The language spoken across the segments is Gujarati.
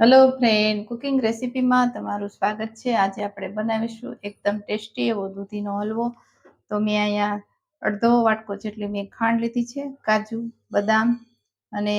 હેલો ફ્રેન્ડ કુકિંગ રેસીપીમાં તમારું સ્વાગત છે. આજે આપણે બનાવીશું એકદમ ટેસ્ટી એવો દૂધીનો હલવો. તો મેં અહીંયા અડધો વાટકો જેટલી મેં ખાંડ લીધી છે, કાજુ, બદામ અને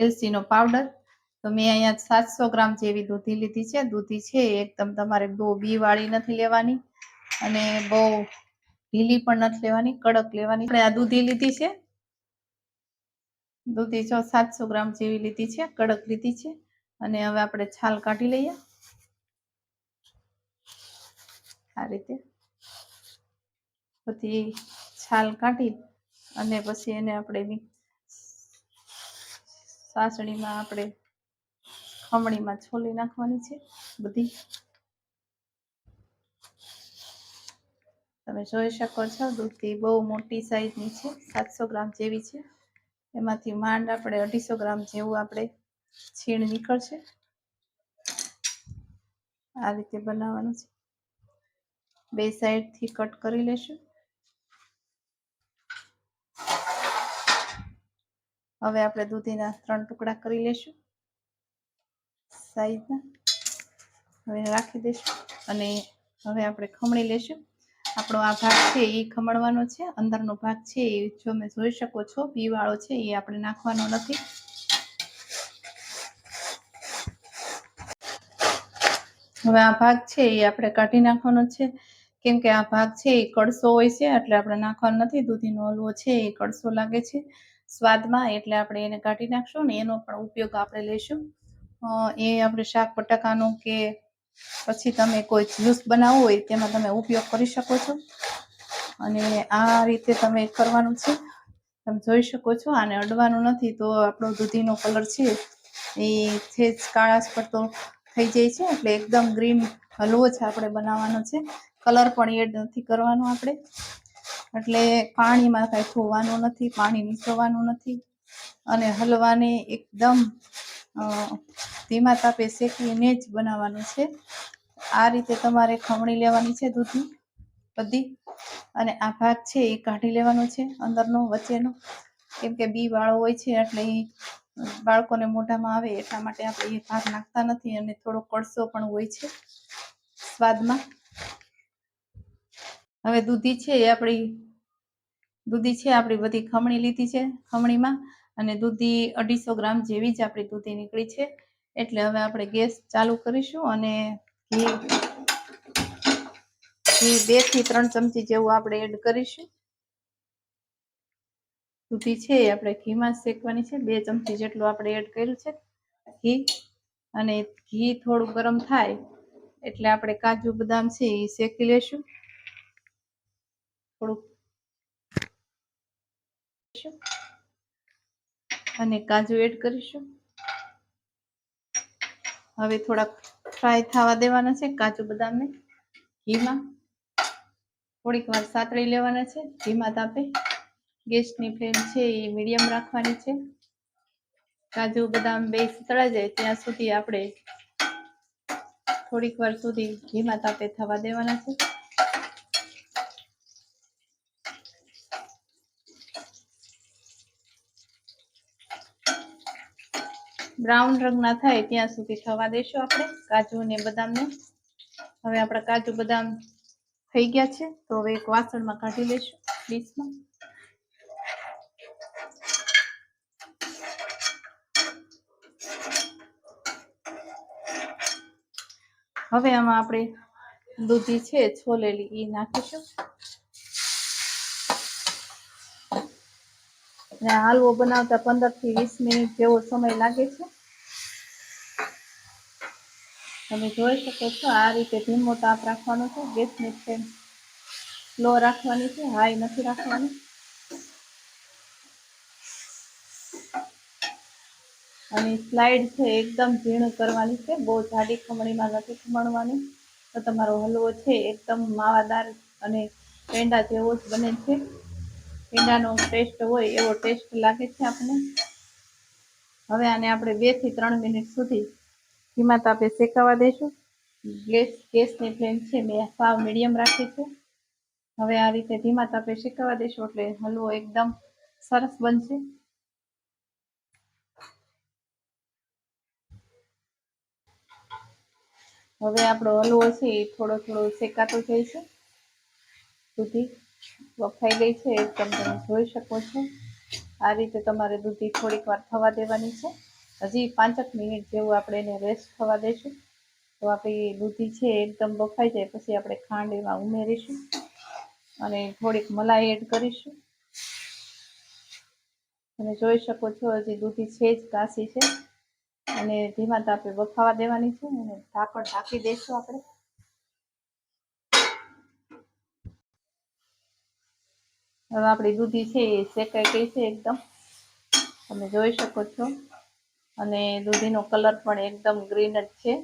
એલસીનો પાવડર. તો મેં અહીંયા સાતસો ગ્રામ જેવી દૂધી લીધી છે. દૂધી છે એકદમ તમારે બહુ બીવાળી નથી લેવાની અને બહુ ઢીલી પણ નથી લેવાની, કડક લેવાની. આપણે આ દૂધી લીધી છે. દૂધી છ સાતસો ગ્રામ જેવી લીધી છે, કડક લીધી છે. અને હવે આપણે છાલ કાઢી લઈએ. આ રીતે. પછી છાલ કાઢી અને પછી એને આપણે સાસણીમાં આપણે ખમણીમાં છોલી નાખવાની છે બધી. તમે જોઈ શકો છો દૂધી બહુ મોટી સાઈઝની છે, સાતસો ગ્રામ જેવી છે. એમાંથી માંડ આપણે અઢીસો ગ્રામ જેવું આપણે છીણ નીકળશે. આ રીતે બનાવવાનું છે. બે સાઈડથી કટ કરી લેશું. હવે આપણે દૂધીના ત્રણ ટુકડા કરી લેશું. સાઈઝના. હવે રાખી દઈશું અને હવે આપણે ખમણી લેશું. આપણો આ ભાગ છે એ ખમણવાનો છે. અંદરનો ભાગ છે એ જો તમે જોઈ શકો છો, પીવાળો છે, એ આપણે નાખવાનો નથી. હવે આ ભાગ છે એ આપણે કાઢી નાખવાનો છે. કેમ કે આ ભાગ છે એ કડસો હોય છે, એટલે આપણે નાખવાનો નથી. દૂધીનો હલવો છે એ કડસો લાગે છે. સ્વાદમાં એટલે આપણે એને કાઢી નાખશું ને એનો પણ ઉપયોગ આપણે લઈશું. એ આપણે શાક, બટાકાનો કે પછી તમે કોઈ જ્યુસ બનાવવું હોય તેમાં તમે ઉપયોગ કરી શકો છો. અને આ રીતે તમે કરવાનું છે. તમે જોઈ શકો છો આને અડવાનું નથી. તો આપણો દૂધીનો કલર છે એ છે જ કાળાશ પડતો થઈ જાય છે એટલે એકદમ ગ્રીન હલવો છે આપણે બનાવવાનો છે. કલર પણ એડ નથી કરવાનો આપણે. એટલે પાણીમાં કાંઈ ધોવાનું નથી, પાણી નીચોવાનું નથી. અને હલવાને એકદમ ધીમા તાપે શેકીને જ બનાવવાનું છે. આ રીતે તમારે ખમણી લેવાની છે દૂધની બધી. અને આ ભાગ છે એ કાઢી લેવાનો છે અંદરનો, વચ્ચેનો. કેમ કે બી વાળો હોય છે એટલે બાળકોને મોઢામાં આવે એટલા માટે આપણે એ ભાગ નાખતા નથી અને થોડો કડસો પણ હોય છે સ્વાદમાં. હવે દૂધી છે એ આપણી, દૂધી છે આપણી બધી ખમણી લીધી છે ખમણીમાં અને દૂધી અઢીસો ગ્રામ જેવી જ આપણી દૂધી નીકળી છે. એટલે હવે આપણે ગેસ ચાલુ કરીશું અને ઘી ઘી બેથી ત્રણ ચમચી જેવું આપણે એડ કરીશું. દૂધી છે આપણે ઘીમાં શેકવાની છે. બે ચમચી જેટલું આપણે એડ કર્યું છે ઘી. અને ઘી થોડું ગરમ થાય એટલે આપણે કાજુ બદામ છે એ શેકી લેશું. થોડુંક અને કાજુ એડ કરીશું. હવે થોડાક ફ્રાય થવા દેવાના છે કાજુ બદામને. ઘીમાં થોડીક વાર સાતળી લેવાના છે. ધીમા તાપે ગેસની ફ્લેમ છે એ મીડિયમ રાખવાની છે. કાજુ, બદામ બે સતળાઈ જાય ત્યાં સુધી આપણે થોડીક વાર સુધી ધીમા તાપે થવા દેવાના છે. બ્રાઉન રંગના થાય ત્યાં સુધી થવા દેશું આપણે કાજુ ને બદામને. હવે આપણા કાજુ, બદામ થઈ ગયા છે, તો હવે એક વાસણમાં કાઢી લેશું ડીશમાં. હવે આમાં આપણે દૂધી છે, છોલેલી એ નાખીશું. અને હાલવો બનાવતા પંદરથી વીસ મિનિટ જેવો સમય લાગે છે. તમે જોઈ શકો છો આ રીતે ધીમો તાપ રાખવાનો છે, ગેસની ફ્લેમ સ્લો રાખવાની છે, હાઈ નથી રાખવાની. અને સ્લાઇડ છે એકદમ ઝીણું કરવાની છે. બહુ જાડી ખમણીમાં નથી ખમણવાની. તો તમારો હલવો છે એકદમ માવાદાર અને પેંડા જેવો જ બને છે. પેંડાનો ટેસ્ટ હોય એવો ટેસ્ટ લાગે છે આપણને હવે આને આપણે બેથી ત્રણ મિનિટ સુધી ધીમા તાપે શેકાવા દઈશું ગેસ, ગેસની ફ્લેમ છે મેં સાવ મીડિયમ રાખી છે. હવે આ રીતે ધીમા તાપે શેકાવા દઈશું એટલે હલવો એકદમ સરસ બનશે. હવે આપણો હલવો છે એ થોડો થોડો શેકાતો જઈશું દૂધી વફાઈ ગઈ છે, એકદમ તમે જોઈ શકો છો. આ રીતે તમારે દૂધી થોડીક વાર થવા દેવાની છે. હજી પાંચક મિનિટ જેવું આપણે એને રેસ્ટ થવા દઈશું તો આપણી દૂધી છે એકદમ બફાઈ જાય, પછી આપણે ખાંડ એમાં ઉમેરીશું અને થોડીક મલાઈ એડ કરીશું. તમે જોઈ શકો છો હજી દૂધી છે જ કાશી છે. અને ધીમા તાપે બફાવા દેવાની છે અને ઢાંકણ ઢાંકી દઈશું આપણે. હવે આપણી દૂધી છે એ શેકાઈ ગઈ છે એકદમ. તમે જોઈ શકો છો. અને દૂધીનો કલર પણ એકદમ ગ્રીન જ છે.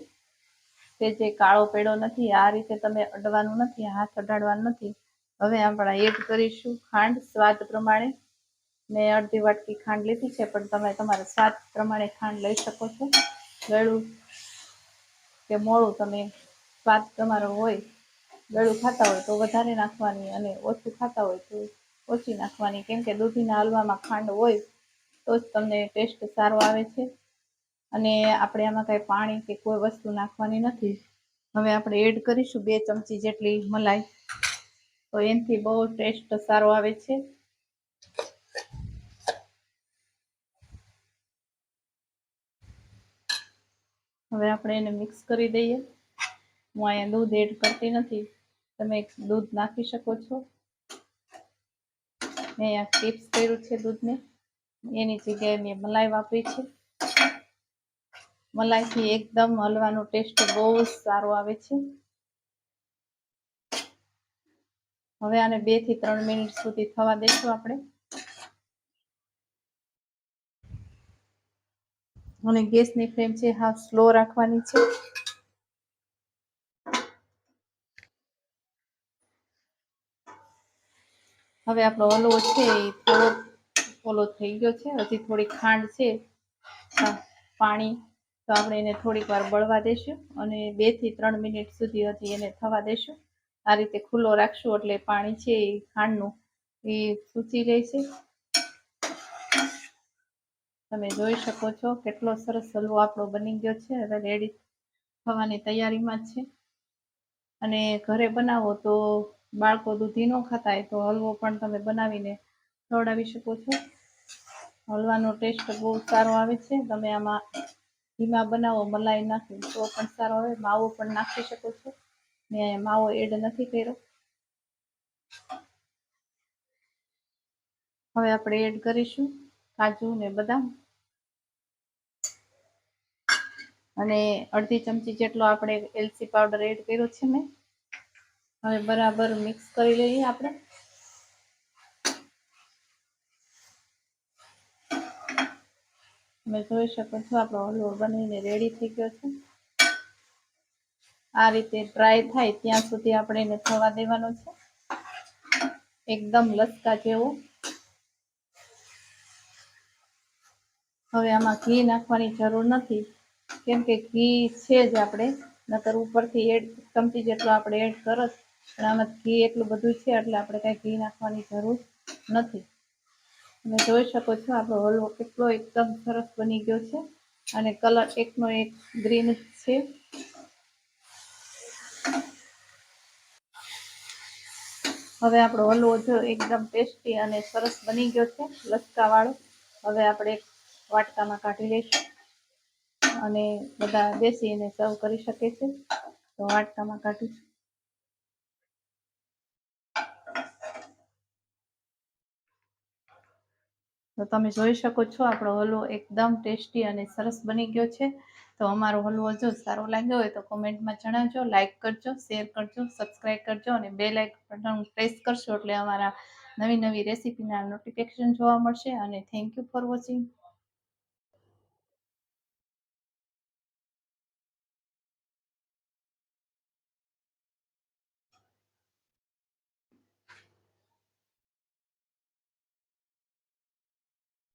તે જે કાળો પેડો નથી, આ રીતે તમે અડવાનું નથી, હાથ અડાડવાનું નથી. હવે આપણે એડ કરીશું ખાંડ સ્વાદ પ્રમાણે. મેં અડધી વાટકી ખાંડ લીધી છે, પણ તમે તમારા સ્વાદ પ્રમાણે ખાંડ લઈ શકો છો. ગળું કે મોળું તમે સ્વાદ તમારો હોય, ગળું ખાતા હોય તો વધારે નાખવાની અને ઓછું ખાતા હોય તો ઓછી નાખવાની. કેમ કે દૂધીના હલવામાં ખાંડ હોય તો જ તમને ટેસ્ટ સારો આવે છે. અને આપણે આમાં કાંઈ પાણી કે કોઈ વસ્તુ નાખવાની નથી. હવે આપણે એડ કરીશું બે ચમચી જેટલી મલાઈ. તો એનાથી બહુ ટેસ્ટ સારો આવે છે. હવે આપણે એને મિક્સ કરી દઈએ. હું અહીંયા દૂધ એડ કરતી નથી. તમે દૂધ નાખી શકો છો. મેં અહીંયા ટીપ્સ કર્યું છે દૂધને. એની જગ્યાએ મેં મલાઈ વાપરી છે. મલાઈથી એકદમ હલવાનો ટેસ્ટ બહુ જ સારો આવે છે. હવે આને બેથી ત્રણ મિનિટ સુધી થવા દઈશું આપણે. અને ગેસની ફ્લેમ છે હા સ્લો રાખવાની છે. હવે આપણો હલવો છે એ થોડો ઓલો થઈ ગયો છે, હજી થોડી ખાંડ છે. પાણી. તો આપણે એને થોડીક વાર બળવા દેશું અને બેથી ત્રણ મિનિટ સુધી હજી એને થવા દેશું. આ રીતે ખુલ્લો રાખશું એટલે પાણી છે એ ખાંડનું એ સૂચી રહેશે તમે જોઈ શકો છો કેટલો સરસ હલવો આપણો બની ગયો છે. હવે રેડી થવાની તૈયારીમાં જ છે. અને ઘરે બનાવો તો બાળકો દૂધી ન ખાતા હોય તો હલવો પણ તમે બનાવીને ખવડાવી શકો છો. હલવાનો ટેસ્ટ બહુ સારો આવે છે. તમે આમાં ધીમા બનાવો, મલાઈ નાખી તો પણ સારો આવે. માવો પણ નાખી શકો છો. મેં માવો એડ નથી કર્યો. હવે આપણે એડ કરીશું કાજુ ને બદામ. અને અડધી ચમચી જેટલો આપણે એલચી પાવડર એડ કર્યો છે મેં. હવે બરાબર મિક્સ કરી લઈએ આપણે. તમે જોઈ શકો છો, આપણો હલવો બનીને રેડી થઈ ગયો છે. આ રીતે ડ્રાય થાય ત્યાં સુધી આપણે એને થવા દેવાનો છે. એકદમ લસકા જેવો. હવે આમાં ઘી નાખવાની જરૂર નથી. કેમ કે ઘી છે જ આપણે. નકર ઉપરથી એડ ચમચી જેટલો આપણે એડ કરત પણ આમાં ઘી એટલું બધું છે, એટલે આપણે કાંઈ ઘી નાખવાની જરૂર નથી. તમે જોઈ શકો છો, આપણો હલવો કેટલો એકદમ સરસ બની ગયો છે, અને કલર એકનો એક ગ્રીન છે. હવે આપણો હલવો જો એકદમ ટેસ્ટી અને સરસ બની ગયો છે, લસકાવાળો. હવે આપણે વાટકામાં કાઢી લઈશું. અને બધા બેસીને સર્વ કરી શકે છે. તો વાટકામાં કાઢીશું. તો તમે જોઈ શકો છો, આપણો હલવો એકદમ ટેસ્ટી અને સરસ બની ગયો છે. તો અમારો હલવો જો સારો લાગ્યો હોય તો કોમેન્ટમાં જણાવજો લાઇક કરજો, શેર કરજો, સબસ્ક્રાઇબ કરજો અને બે લાઇક બટન પ્રેસ કરશો એટલે અમારા નવી નવી રેસીપીના નોટિફિકેશન જોવા મળશે. અને થેન્ક યુ ફોર વોચિંગ.